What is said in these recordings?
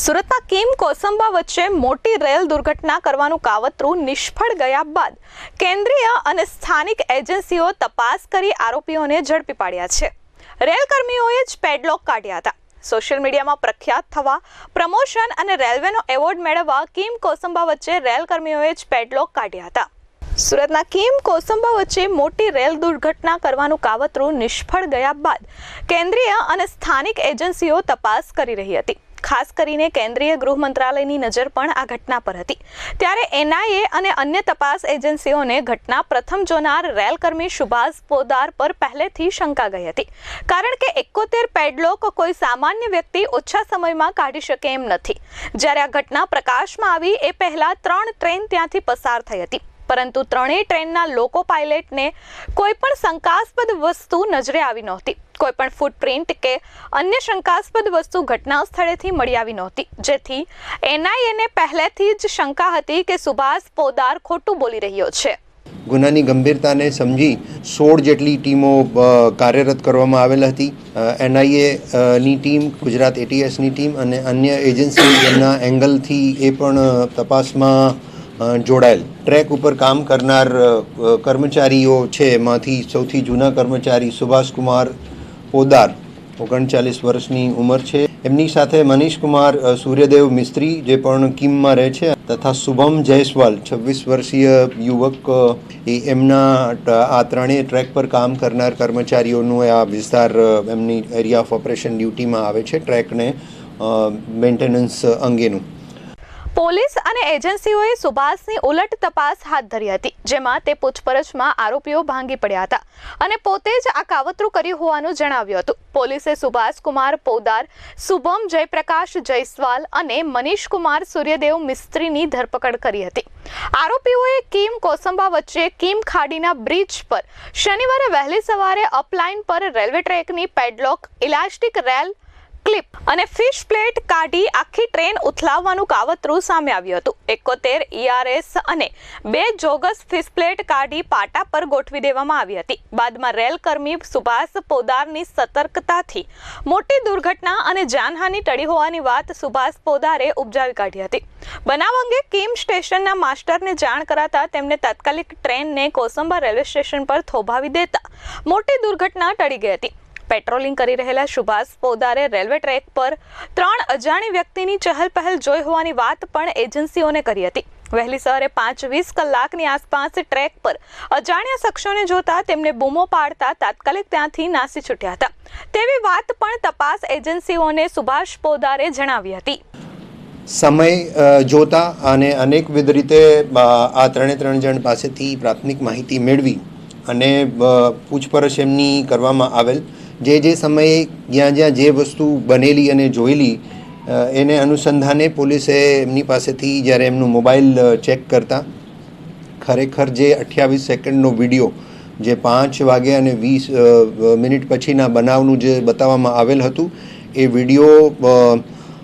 સુરતના કિમ કોસંબા વચ્ચે મોટી રેલ દુર્ઘટના કરવાનું કાવતરું નિષ્ફળ ગયા બાદ કેન્દ્રીય અને સ્થાનિક એજન્સીઓ તપાસ કરી આરોપીઓને ઝડપી પાડ્યા છે. રેલ કર્મીઓએ જ પેડલોક કાઢ્યા હતા. સોશિયલ મીડિયામાં પ્રખ્યાત થવા, પ્રમોશન અને રેલવેનો એવોર્ડ મેળવવા કિમ કોસંબા વચ્ચે રેલ કર્મીઓએ જ પેડલોક કાઢ્યા હતા. સુરતના કિમ કોસંબા વચ્ચે મોટી રેલ દુર્ઘટના કરવાનું કાવતરું નિષ્ફળ ગયા બાદ કેન્દ્રીય અને સ્થાનિક એજન્સીઓ તપાસ કરી રહી હતી. ખાસ કરીને કેન્દ્રીય ગૃહ મંત્રાલયની નજર પણ આ ઘટના પર હતી. ત્યારે એનઆઈએ અને અન્ય તપાસ એજન્સીઓને ઘટના પ્રથમ જોનાર રેલકર્મી સુભાષ પોદાર પર પહેલેથી શંકા ગઈ હતી. કારણ કે એકોતેર પેડલોક કોઈ સામાન્ય વ્યક્તિ ઓછા સમયમાં કાઢી શકે એમ નથી. જ્યારે આ ઘટના પ્રકાશમાં આવી, એ પહેલા ત્રણ ટ્રેન ત્યાંથી પસાર થઈ હતી. પરંતુ ત્રણેય ટ્રેનના લોકો પાયલટને કોઈ પણ શંકાસ્પદ વસ્તુ નજરે આવી નહોતી. કોઈ પણ ફૂટપ્રિન્ટ કે અન્ય શંકાસ્પદ વસ્તુ ઘટના સ્થળેથી મળી આવી નહોતી. જેથી એનઆઈએને પહેલેથી જ શંકા હતી કે સુભાષ પોદાર ખોટું બોલી રહ્યો છે. ગુનાની ગંભીરતાને સમજી સોળ જેટલી ટીમો કાર્યરત કરવામાં આવેલ હતી. એનઆઈએ ની ટીમ, ગુજરાત એટીએસની ટીમ અને અન્ય એજન્સી એમના એંગલથી એ પણ તપાસમાં જોડાયેલ. ટ્રેક ઉપર કામ કરનાર કર્મચારીઓ છે, એમાંથી સૌથી જૂના કર્મચારી સુભાષકુમાર પોદાર, ઓગણચાલીસ વર્ષની ઉંમર છે. એમની સાથે મનીષ કુમાર સૂર્યદેવ મિસ્ત્રી, જે પણ કિમમાં રહે છે, તથા શુભમ જયસ્વાલ, છવ્વીસ વર્ષીય યુવક એ એમના આ ત્રણેય ટ્રેક પર કામ કરનાર કર્મચારીઓનું આ વિસ્તાર એમની એરિયા ઓફ ઓપરેશન ડ્યુટીમાં આવે છે, ટ્રેકને મેન્ટેનન્સ અંગેનું. પોલીસ અને એજન્સીઓએ સુભાષની ઉલટ તપાસ હાથ ધરી હતી, જેમાં તે પૂછપરછમાં આરોપીઓ ભાંગી પડ્યા હતા અને પોતે જ આ કાવતરું કર્યું હોવાનું જણાવ્યું હતું. પોલીસે સુભાષ કુમાર પોદાર, શુભમ જયપ્રકાશ જયસ્વાલ અને મનીષ કુમાર સૂર્યદેવ મિસ્ત્રીની ધરપકડ કરી હતી. આરોપીઓએ કિમ કોસંબા વચ્ચે કિમ ખાડીના બ્રિજ પર શનિવારે વહેલી સવારે અપલાઇન પર રેલવે ટ્રેકની પેડલોક, ઇલાસ્ટિક રેલ ક્લિપ અને ફિશ પ્લેટ કાઢી આખી ટ્રેન ઉથલાવવાનું કાવતરું સામે આવ્યું હતું. એકોતેર ઈઆરએસ અને બે જોગસ ફિશ પ્લેટ કાઢી પાટા પર ગોઠવી દેવામાં આવી હતી. બાદમાં રેલકર્મી સુભાષ પોદારની સતર્કતાથી મોટી દુર્ઘટના અને જાનહાનિ ટળી હોવાની વાત સુભાષ પોદારે ઉપજાવી કાઢી હતી. બનાવ અંગે કિમ સ્ટેશનના માસ્ટરને જાણ કરાતા તેમને તાત્કાલિક ટ્રેનને કોસંબા રેલવે સ્ટેશન પર થોભાવી દેતા મોટી દુર્ઘટના ટળી ગઈ હતી. પેટ્રોલિંગ કરી રહેલા સુભાષ પોદારે રેલવે ટ્રેક પર ત્રણ અજાણી વ્યક્તિની ચહલપહલ જોઈ હોવાની વાત પણ એજન્સીઓને કરી હતી. વહેલી સવારે પાંચ વીસ કલાકની આસપાસ ટ્રેક પર અજાણ્યા શખ્સોને જોતા તેમને બૂમો પાડતા તાત્કાલિક ત્યાંથી નાસી છૂટ્યા હતા. તેવી વાત પણ તપાસ એજન્સીઓને સુભાષ પોદારે જણાવી હતી. સમય જોતા અને અનેકવિધ રીતે આ ત્રણે ત્રણ જણ પાસેથી પ્રાથમિક માહિતી મેળવી અને પૂછપરછ એમની કરવામાં આવેલ. જે જે સમયે જ્યાં જ્યાં જે વસ્તુ બનેલી અને જોયેલી એને અનુસંધાને પોલીસે એમની પાસેથી જ્યારે એમનું મોબાઈલ ચેક કરતા, ખરેખર જે અઠ્યાવીસ સેકન્ડનો વીડિયો જે પાંચ વાગે અને વીસ મિનિટ પછીના બનાવનું જે બતાવવામાં આવેલ હતું, એ વીડિયો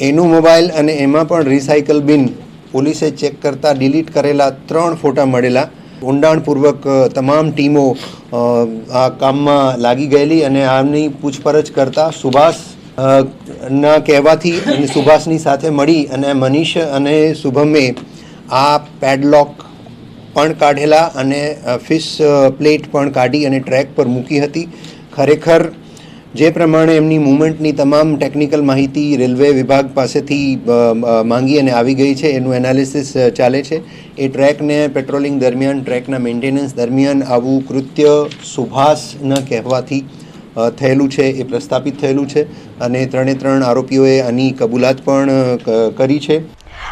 એનું મોબાઈલ અને એમાં પણ રિસાયકલ બિન પોલીસે ચેક કરતાં ડિલીટ કરેલા ત્રણ ફોટા મળેલા. ઊંડાણપૂર્વક તમામ ટીમો આ કામમાં લાગી ગયેલી અને આમની પૂછપરછ કરતા સુભાષ ના કહેવાથી અને સુભાષની સાથે મળી અને મનીષ અને શુભમે આ પેડલોક પણ કાઢેલા અને ફિશ પ્લેટ પણ કાઢી અને ટ્રેક પર મૂકી હતી. ખરેખર જે પ્રમાણે એમની મુવમેન્ટની તમામ ટેકનિકલ માહિતી રેલવે વિભાગ પાસેથી માંગી અને આવી ગઈ છે. એનું એનાલિસિસ ચાલે છે. એ ટ્રેકને પેટ્રોલિંગ દરમિયાન, ટ્રેકના મેન્ટેનન્સ દરમિયાન આવું કૃત્ય સુભાષના કહેવાથી થયેલું છે, એ પ્રસ્થાપિત થયેલું છે અને ત્રણે ત્રણ આરોપીઓએ આની કબૂલાત પણ કરી છે.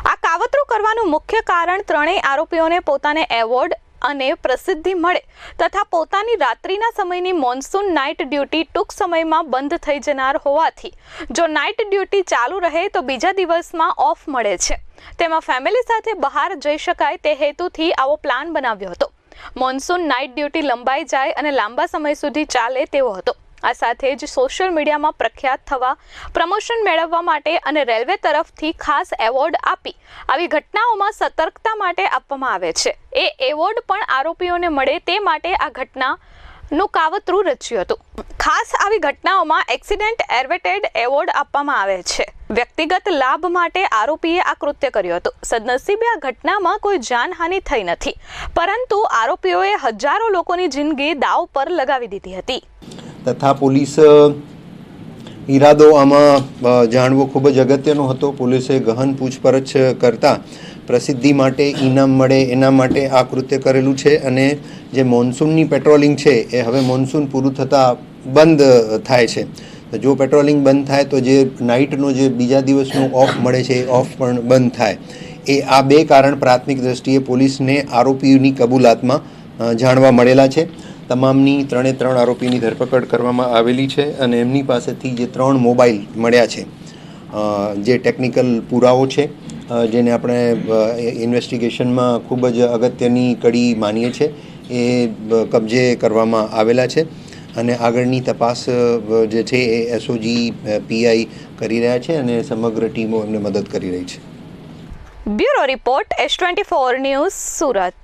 આ કાવતરું કરવાનું મુખ્ય કારણ ત્રણેય આરોપીઓને પોતાને એવોર્ડ અને પ્રસિદ્ધિ મળે તથા પોતાની રાત્રિના સમયની મોન્સૂન નાઇટ ડ્યુટી ટૂંક સમયમાં બંધ થઈ જનાર હોવાથી જો નાઇટ ડ્યુટી ચાલુ રહે તો બીજા દિવસમાં ઓફ મળે છે. તેમાં ફેમિલી સાથે બહાર જઈ શકાય તે હેતુથી આવો પ્લાન બનાવ્યો હતો. મોન્સૂન નાઇટ ડ્યુટી લંબાઈ જાય અને લાંબા સમય સુધી ચાલે તેવો હતો. આ સાથે જ સોશિયલ મીડિયામાં પ્રખ્યાત થવા, પ્રમોશન મેળવવા માટે અને રેલવે તરફથી ખાસ એવોર્ડ આપી આવી ઘટનાઓમાં સતર્કતા માટે આપવામાં આવે છે. એ એવોર્ડ પણ આરોપીઓને મળે તે માટે આ ઘટના નું કાવતરું રચ્યું હતું. ખાસ આવી ઘટનાઓમાં એક્સિડન્ટ એરવેટેડ એવોર્ડ આપવામાં આવે છે. વ્યક્તિગત લાભ માટે આરોપીએ આ કૃત્ય કર્યું હતું. સદનસીબે આ ઘટનામાં કોઈ જાનહાનિ થઈ નથી. પરંતુ આરોપીઓએ હજારો લોકોની જિંદગી દાવ પર લગાવી દીધી હતી. તથા પોલીસ, ઈરાદો આમાં જાણવો ખૂબ જ અગત્યનો હતો. પોલીસે ગહન પૂછપરછ કરતા પ્રસિદ્ધિ માટે ઇનામ મળે એના માટે આ કૃત્ય કરેલું છે અને જે મોન્સૂનની પેટ્રોલિંગ છે એ હવે મોન્સૂન પૂરું થતાં બંધ થાય છે. તો જો પેટ્રોલિંગ બંધ થાય તો જે નાઇટનો જે બીજા દિવસનો ઓફ મળે છે એ ઓફ પણ બંધ થાય. એ આ બે કારણ પ્રાથમિક દ્રષ્ટિએ પોલીસને આરોપીની કબૂલાતમાં જાણવા મળેલા છે. તમામની ત્રણે ત્રણ આરોપીની ધરપકડ કરવામાં આવેલી છે અને એમની પાસેથી જે ત્રણ મોબાઈલ મળ્યા છે જે ટેકનિકલ પુરાવો છે જેને આપણે ઇન્વેસ્ટિગેશનમાં ખૂબ જ અગત્યની કડી માનીએ છીએ એ કબજે કરવામાં આવેલા છે. અને આગળની તપાસ જે છે એ એસઓજી પીઆઈ કરી રહ્યા છે અને સમગ્ર ટીમો એમને મદદ કરી રહી છે. Bureau report S twenty four news Surat.